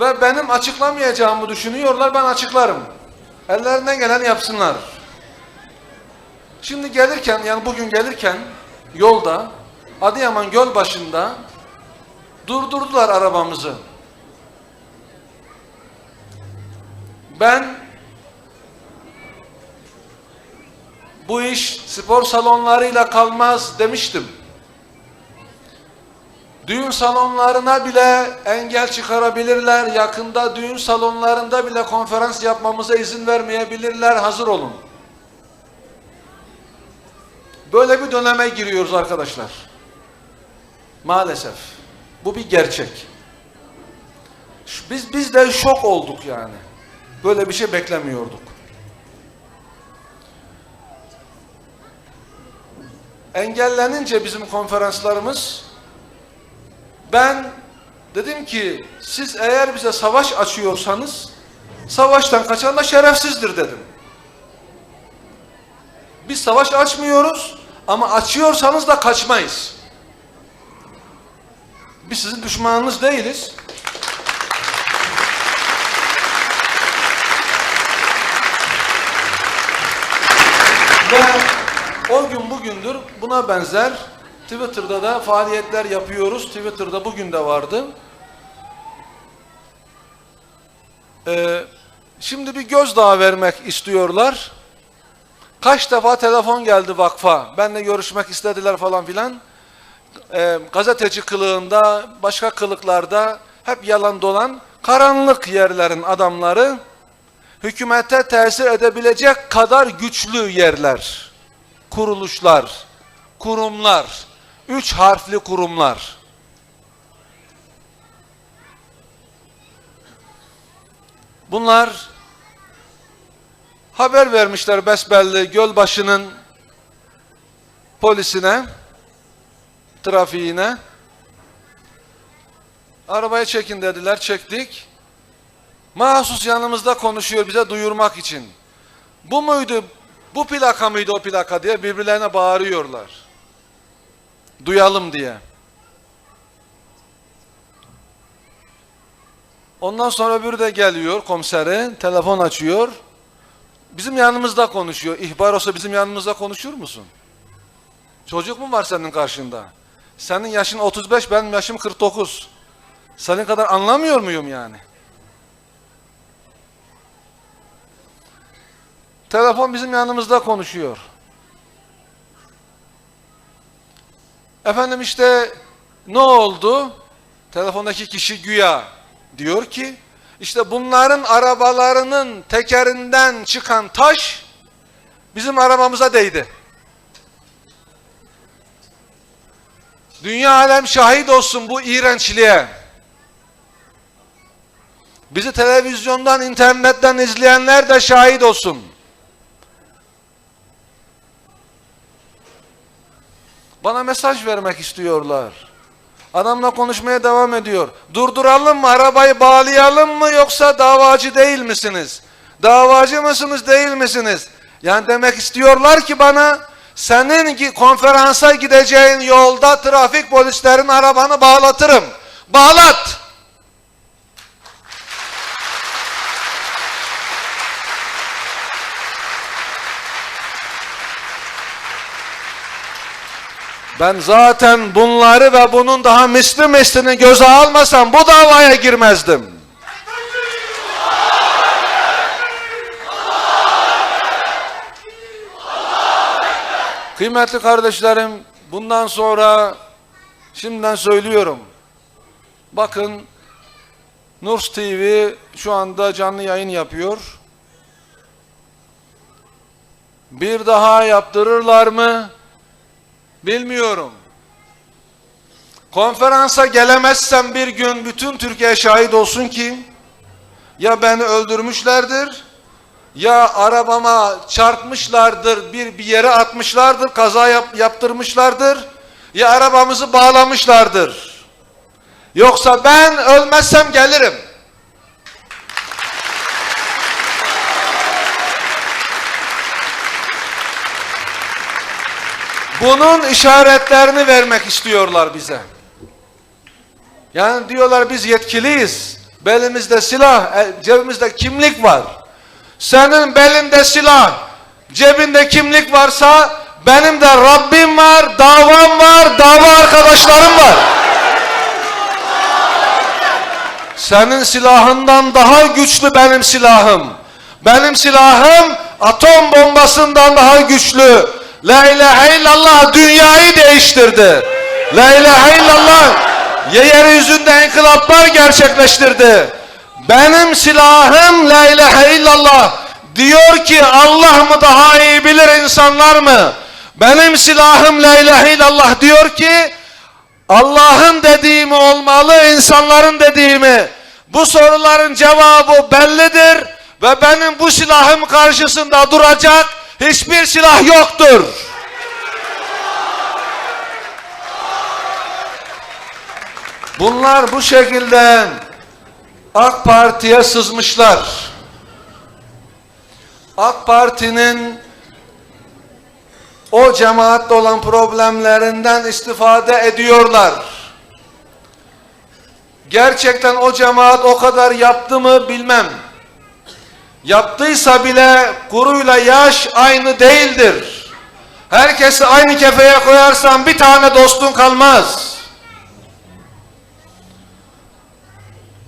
ve benim açıklamayacağımı düşünüyorlar. Ben açıklarım. Ellerinden gelen yapsınlar. Şimdi gelirken yani bugün gelirken yolda Adıyaman göl başında durdurdular arabamızı. Ben bu iş spor salonlarıyla kalmaz demiştim. Düğün salonlarına bile engel çıkarabilirler. Yakında düğün salonlarında bile konferans yapmamıza izin vermeyebilirler. Hazır olun. Böyle bir döneme giriyoruz arkadaşlar. Maalesef. Bu bir gerçek. Biz biz de şok olduk yani. Böyle bir şey beklemiyorduk. Engellenince bizim konferanslarımız ben dedim ki siz eğer bize savaş açıyorsanız savaştan kaçan da şerefsizdir dedim. Biz savaş açmıyoruz ama açıyorsanız da kaçmayız. Biz sizin düşmanınız değiliz. Ve o gün bugündür buna benzer Twitter'da da faaliyetler yapıyoruz. Twitter'da bugün de vardı. Ee, şimdi bir gözdağı vermek istiyorlar. Kaç defa telefon geldi vakfa. Benle görüşmek istediler falan filan. Ee, gazeteci kılığında, başka kılıklarda hep yalan dolan karanlık yerlerin adamları hükümete tesir edebilecek kadar güçlü yerler, kuruluşlar, kurumlar, üç harfli kurumlar. Bunlar haber vermişler besbelli Gölbaşı'nın polisine, trafiğine. Arabaya çekin dediler, çektik. Mahsus yanımızda konuşuyor bize duyurmak için. Bu muydu, bu plaka mıydı o plaka diye birbirlerine bağırıyorlar. Duyalım diye. Ondan sonra öbürü de geliyor komiseri, telefon açıyor. Bizim yanımızda konuşuyor. İhbar olsa bizim yanımızda konuşur musun? Çocuk mu var senin karşında? Senin yaşın 35, benim yaşım 49. Senin kadar anlamıyor muyum yani? Telefon bizim yanımızda konuşuyor. Efendim işte ne oldu? Telefondaki kişi güya diyor ki işte bunların arabalarının tekerinden çıkan taş bizim arabamıza değdi. Dünya alem şahit olsun bu iğrençliğe. Bizi televizyondan, internetten izleyenler de şahit olsun. Bana mesaj vermek istiyorlar. Adamla konuşmaya devam ediyor. Durduralım mı, arabayı bağlayalım mı yoksa davacı değil misiniz? Davacı mısınız, değil misiniz? Yani demek istiyorlar ki bana, senin konferansa gideceğin yolda trafik polislerin arabanı bağlatırım. Bağlat! Ben zaten bunları ve bunun daha misli mislini göze almasam bu davaya girmezdim. Kıymetli kardeşlerim, bundan sonra şimdiden söylüyorum. Bakın Nurs TV şu anda canlı yayın yapıyor. Bir daha yaptırırlar mı? Bilmiyorum. Konferansa gelemezsem bir gün bütün Türkiye şahit olsun ki ya beni öldürmüşlerdir ya arabama çarpmışlardır bir, bir yere atmışlardır kaza yap, yaptırmışlardır ya arabamızı bağlamışlardır. Yoksa ben ölmezsem gelirim. Bunun işaretlerini vermek istiyorlar bize. Yani diyorlar biz yetkiliyiz. Belimizde silah, e, cebimizde kimlik var. Senin belinde silah, cebinde kimlik varsa benim de Rabbim var, davam var, dava arkadaşlarım var. Senin silahından daha güçlü benim silahım. Benim silahım atom bombasından daha güçlü. La ilahe illallah dünyayı değiştirdi. La ilahe illallah yeryüzünde inkılaplar gerçekleştirdi. Benim silahım la ilahe illallah diyor ki Allah mı daha iyi bilir insanlar mı? Benim silahım la ilahe illallah diyor ki Allah'ın dediğimi olmalı, insanların dediğimi. Bu soruların cevabı bellidir ve benim bu silahım karşısında duracak hiçbir silah yoktur. Bunlar bu şekilde AK Parti'ye sızmışlar. AK Parti'nin o cemaatle olan problemlerinden istifade ediyorlar. Gerçekten o cemaat o kadar yaptı mı bilmem. Yaptıysa bile kuruyla yaş aynı değildir. Herkesi aynı kefeye koyarsan bir tane dostun kalmaz.